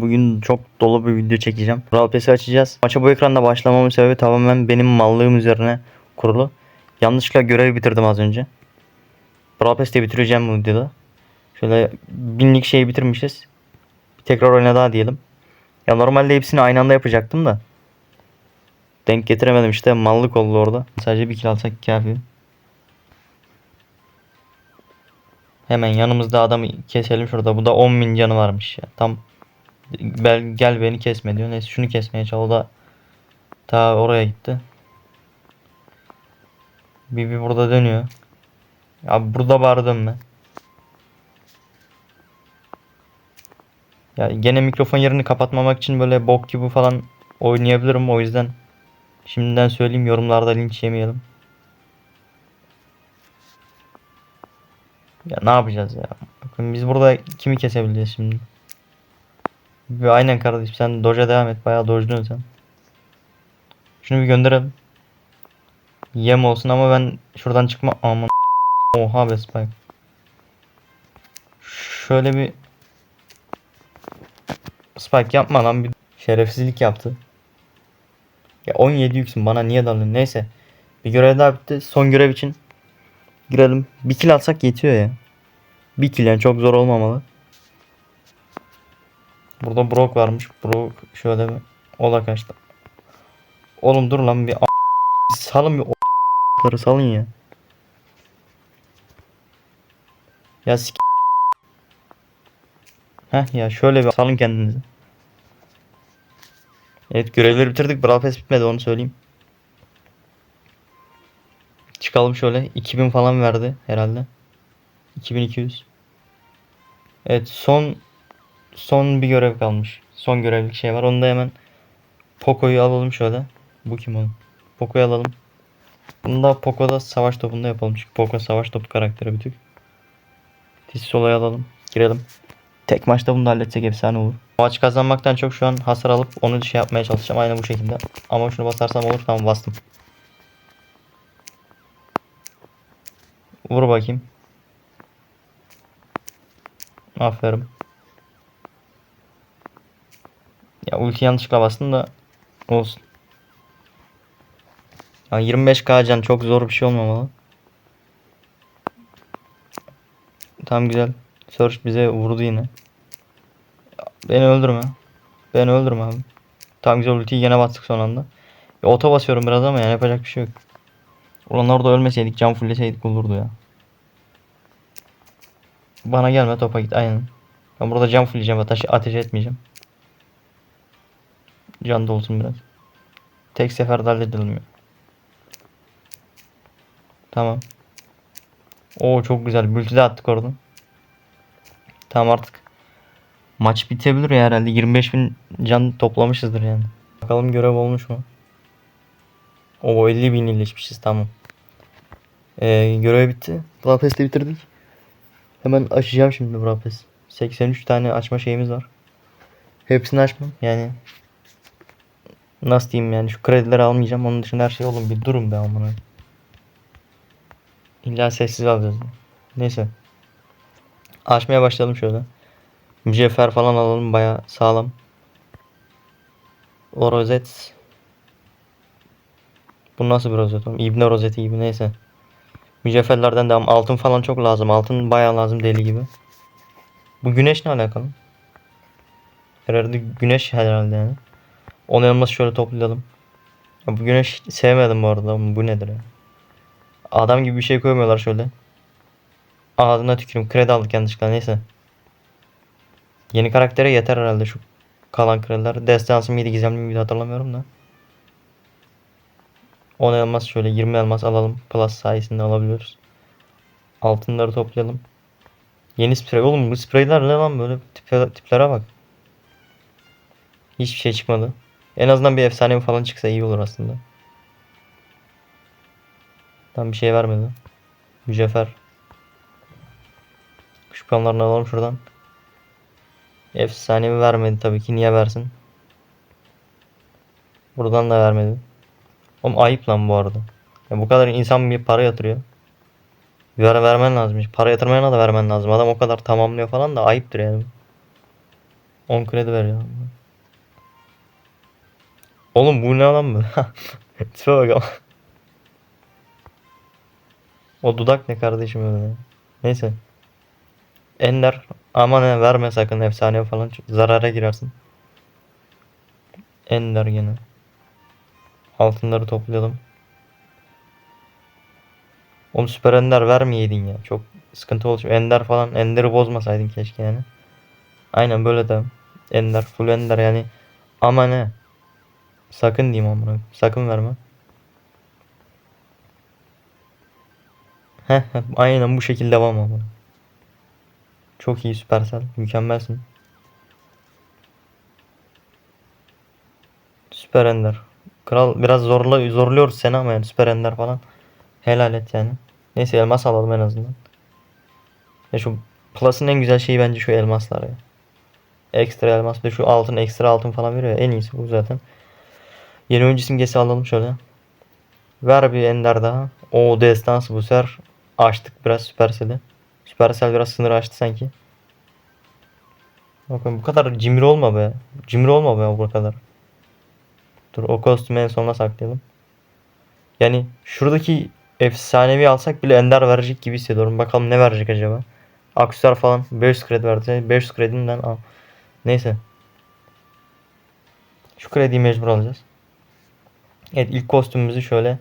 Bugün çok dolu bir video çekeceğim. Brawl Pass'i açacağız. Maça bu ekranda başlamamın sebebi tamamen benim mallığım üzerine kurulu. Yanlışlıkla görevi bitirdim az önce. Brawl Pass'te bitireceğim bu videoda. Şöyle binlik şeyi bitirmişiz. Tekrar oyna daha diyelim. Ya normalde hepsini aynı anda yapacaktım da. Denk getiremedim işte mallık oldu orada. Sadece bir kill alsak kafi. Hemen yanımızda adamı keselim şurada. Bu da 10.000 canı varmış ya. Tam Gel, gel beni kesme diyor. Neyse şunu kesmeye çalış. O da ta oraya gitti. Bir burada dönüyor. Ya burada bağırdım ben. Ya gene mikrofon yerini kapatmamak için böyle bok gibi falan oynayabilirim. O yüzden şimdiden söyleyeyim yorumlarda linç yemeyelim. Ya ne yapacağız ya? Bakın biz burada kimi kesebileceğiz şimdi? Bir aynen kardeşim sen doja devam et. Bayağı dojluyorsun sen. Şunu bir gönderelim. Yem olsun ama ben şuradan çıkma. Aman. Oha be Spike. Şöyle bir Spike yapma lan bir şerefsizlik yaptı. Ya 17 yüksün bana niye dalıyorsun? Neyse. Bir görev daha bitti. Son görev için girelim. Bir kill atsak yetiyor ya. Bir kill yani çok zor olmamalı. Burada Brock varmış. Brock şöyle bir ola kaçtı. Oğlum dur lan bir salın bir o**ları salın ya. Ya sik Heh ya şöyle bir salın kendinizi. Evet görevleri bitirdik. Brawl Pass bitmedi onu söyleyeyim. Çıkalım şöyle. 2000 falan verdi herhalde. 2200. Evet son son bir görev kalmış. Son görevlik şey var. Onu da hemen Poco'yu alalım şöyle. Bu kim oğlum? Poco'yu alalım. Bunu da Poco'da savaş topunda yapalım. Çünkü Poco savaş topu karakteri bir tık. Tissola'yı alalım. Girelim. Tek maçta bunu da halletsek efsane olur. Maç kazanmaktan çok şu an hasar alıp onu şey yapmaya çalışacağım. Aynı bu şekilde. Ama şunu basarsam olur. Tamam bastım. Vur bakayım. Aferin. Ya ulti yanlışlıkla bastım da olsun. Ya 25k can çok zor bir şey olmamalı. Tam güzel. Search bize vurdu yine. Beni öldürme. Beni öldürme abi. Tam güzel ultiyi yine bastık son anda. Ya oto basıyorum biraz ama yani yapacak bir şey yok. Ulan orada ölmeseydik can fulleseydik olurdu ya. Bana gelme topa git aynen. Ben burada can fullleyeceğim ateş, ateş etmeyeceğim. Can da olsun biraz. Tek seferde halledilmiyor. Tamam. Oo çok güzel. Multi de attık oradan. Tamam artık. Maç bitebilir ya herhalde. 25.000 can toplamışızdır yani. Bakalım görev olmuş mu? O 50 bin iyileşmişiz tamam. Ee, görev bitti. Pass'te bitirdik. Hemen açacağım şimdi Pass. 83 tane açma şeyimiz var. Hepsini açmam yani. Nasıl diyeyim yani şu kredileri almayacağım. Onun dışında her şey oğlum bir durun be amına. İlla sessiz alacağız. Neyse. Açmaya başlayalım şöyle. Mücevher falan alalım baya sağlam. O rozet. Bu nasıl bir rozet oğlum? İbne rozeti gibi neyse. Mücevherlerden devam. Altın falan çok lazım. Altın bayağı lazım deli gibi. Bu güneş ne alakalı? Herhalde güneş herhalde yani. Onu elması şöyle toplayalım. Ya bu güneş sevmedim bu arada. Bu nedir ya? Adam gibi bir şey koymuyorlar şöyle. Ağzına tükürüm. Kredi aldık yanlışlıkla neyse. Yeni karaktere yeter herhalde şu kalan krediler. Destansı mıydı gizemli miydi hatırlamıyorum da. 10 elmas şöyle 20 elmas alalım. Plus sayesinde alabiliyoruz. Altınları toplayalım. Yeni sprey. Oğlum bu spreyler ne lan böyle tipe, tiplere bak. Hiçbir şey çıkmadı. En azından bir efsane falan çıksa iyi olur aslında. Tam bir şey vermedi. Mücevher. Kuş puanlarını alalım şuradan. Efsanevi vermedi tabii ki. Niye versin? Buradan da vermedi. Oğlum ayıp lan bu arada. Ya bu kadar insan bir para yatırıyor. Ver vermen lazım. Para yatırmayana da vermen lazım. Adam o kadar tamamlıyor falan da ayıptır yani. 10 kredi veriyor. Oğlum bu ne lan bu? Tipe bak ama. O dudak ne kardeşim öyle. Neyse. Ender ama ne verme sakın efsane falan zarara girersin. Ender gene. Altınları toplayalım. Oğlum süper ender vermeyeydin ya. Çok sıkıntı olmuş. Ender falan Ender'i bozmasaydın keşke yani. Aynen böyle de. Ender full ender yani. Ama ne? Sakın diyeyim amına. Sakın verme. Heh, aynen bu şekilde devam amına. Çok iyi Süpersel. Mükemmelsin. Süper Ender. Kral biraz zorla zorluyoruz seni ama yani Süper Ender falan. Helal et yani. Neyse elmas alalım en azından. Ya şu Plus'ın en güzel şeyi bence şu elmaslar ya. Ekstra elmas ve şu altın ekstra altın falan veriyor ya. En iyisi bu zaten. Yeni oyuncu simgesi alalım şöyle. Ver bir ender daha. O destansı bu sefer açtık biraz Supercell'i. Supercell biraz sınır açtı sanki. Bakın bu kadar cimri olma be. Cimri olma be bu kadar. Dur o kostümü en sona saklayalım. Yani şuradaki efsanevi alsak bile ender verecek gibi hissediyorum. Bakalım ne verecek acaba. Aksesuar falan 500 kredi verdi. 500 kredinden al. Neyse. Şu krediyi mecbur alacağız. Evet ilk kostümümüzü şöyle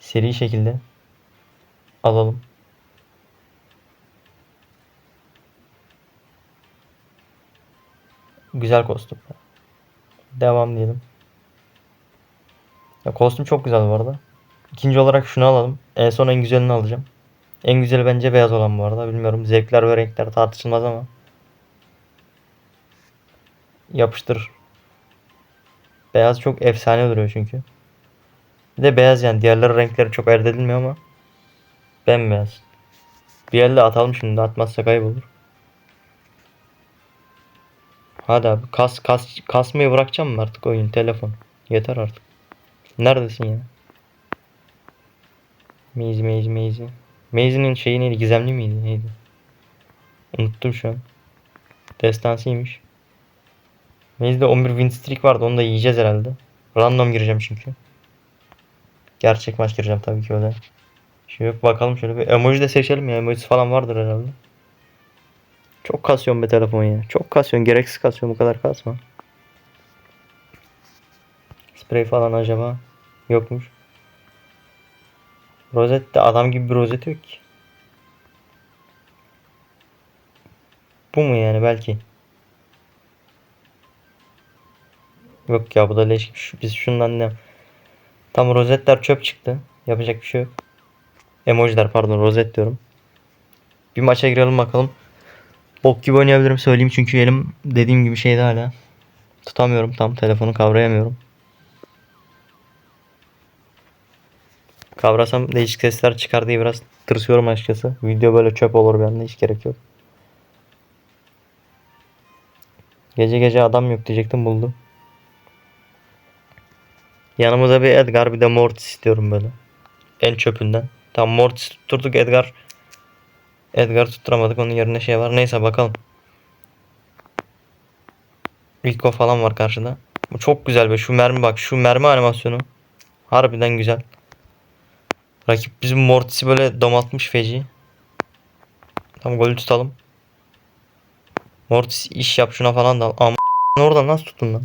seri şekilde alalım. Güzel kostüm. Devam diyelim. Ya kostüm çok güzel bu arada. İkinci olarak şunu alalım. En son en güzelini alacağım. En güzeli bence beyaz olan bu arada. Bilmiyorum zevkler ve renkler tartışılmaz ama. Yapıştır. Beyaz çok efsane duruyor çünkü. Bir de beyaz yani. Diğerleri renkleri çok elde edilmiyor ama. Bembeyaz. Bir elde atalım şimdi. Atmazsa kaybolur. Hadi abi. Kas, kas, kasmayı bırakacağım mı artık oyun? Telefon. Yeter artık. Neredesin ya? Maze, Maze, Maze. Maze'nin şeyi neydi? Gizemli miydi? Neydi? Unuttum şu an. Destansıymış. Maze'de 11 win streak vardı. Onu da yiyeceğiz herhalde. Random gireceğim çünkü. Gerçek maç gireceğim tabii ki öyle. Şöyle bakalım şöyle bir emoji de seçelim ya. Emojisi falan vardır herhalde. Çok kasıyorum be telefon ya. Çok kasıyorsun. Gereksiz kasıyorsun. Bu kadar kasma. Sprey falan acaba yokmuş. Rozet de adam gibi bir rozet yok ki. Bu mu yani belki? Yok ya bu da leş. Şu- Biz şundan ne? Tam rozetler çöp çıktı. Yapacak bir şey yok. Emojiler pardon rozet diyorum. Bir maça girelim bakalım. Bok gibi oynayabilirim söyleyeyim çünkü elim dediğim gibi şeyde hala. Tutamıyorum tam telefonu kavrayamıyorum. Kavrasam değişik sesler çıkar diye biraz tırsıyorum açıkçası. Video böyle çöp olur bir anda hiç gerek yok. Gece gece adam yok diyecektim buldum. Yanımıza bir Edgar bir de Mortis istiyorum böyle. En çöpünden. Tam Mortis tutturduk Edgar. Edgar tutturamadık onun yerine şey var. Neyse bakalım. Rico falan var karşıda. Bu çok güzel be şu mermi bak şu mermi animasyonu. Harbiden güzel. Rakip bizim Mortis'i böyle domaltmış feci. Tam golü tutalım. Mortis iş yap şuna falan da. Ama oradan nasıl tuttun lan?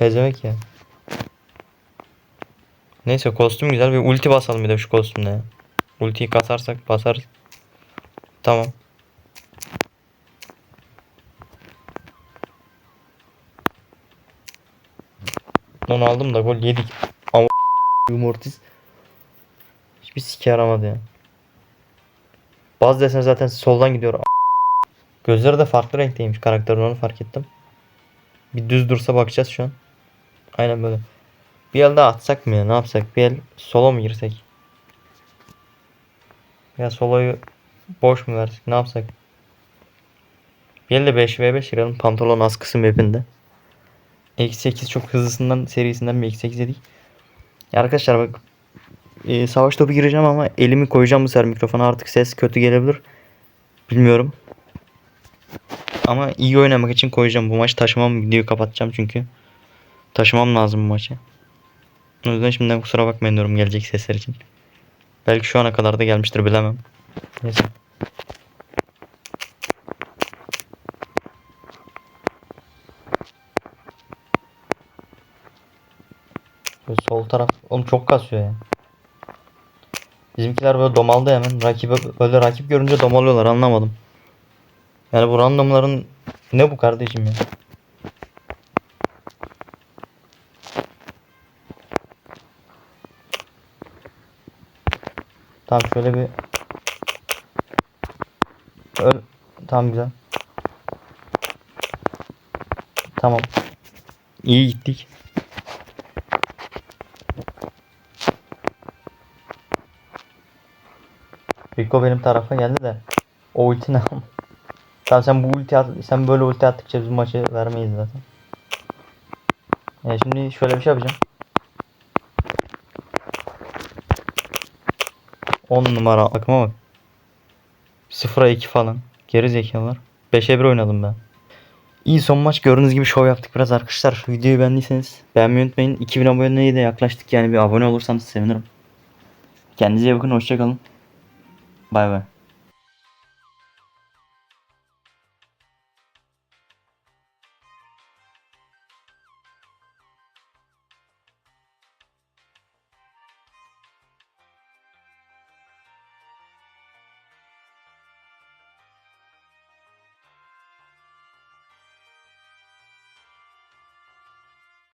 Pezemek ya. Neyse kostüm güzel bir ulti basalım bir de şu kostümle. Ultiyi kasarsak basarız. Tamam. Onu aldım da gol yedik. Ama Mortis hiçbir sike yaramadı ya. Bazı desen zaten soldan gidiyor. Gözleri de farklı renkteymiş karakterin onu fark ettim. Bir düz dursa bakacağız şu an. Aynen böyle. Bir el daha atsak mı ya ne yapsak? Bir el solo mu girsek? Ya soloyu boş mu versek ne yapsak? Bir elde 5v5 girelim pantolon askısı mapinde. Eksi 8 çok hızlısından serisinden bir eksi 8 yedik. Ya arkadaşlar bak e, savaş topu gireceğim ama elimi koyacağım bu sefer mikrofona artık ses kötü gelebilir. Bilmiyorum. Ama iyi oynamak için koyacağım. Bu maç taşımam videoyu kapatacağım çünkü. Taşımam lazım bu maçı. O yüzden şimdiden kusura bakmayın diyorum gelecek sesler için. Belki şu ana kadar da gelmiştir bilemem. Neyse. Böyle sol taraf. Oğlum çok kasıyor ya. Bizimkiler böyle domaldı hemen. Rakibe böyle rakip görünce domalıyorlar anlamadım. Yani bu randomların ne bu kardeşim ya? Tamam şöyle bir Öl Tamam güzel. Tamam. İyi gittik. Rico benim tarafa geldi de o ulti ne? Tamam sen bu ulti at, sen böyle ulti attıkça biz maçı vermeyiz zaten. Ya şimdi şöyle bir şey yapacağım. 10 numara akıma bak. 0'a 2 falan. Geri zekalar. 5'e 1 oynadım ben. İyi son maç gördüğünüz gibi şov yaptık biraz arkadaşlar. Videoyu beğendiyseniz beğenmeyi unutmayın. 2000 aboneye de yaklaştık yani bir abone olursanız sevinirim. Kendinize iyi bakın hoşçakalın. Bay bay.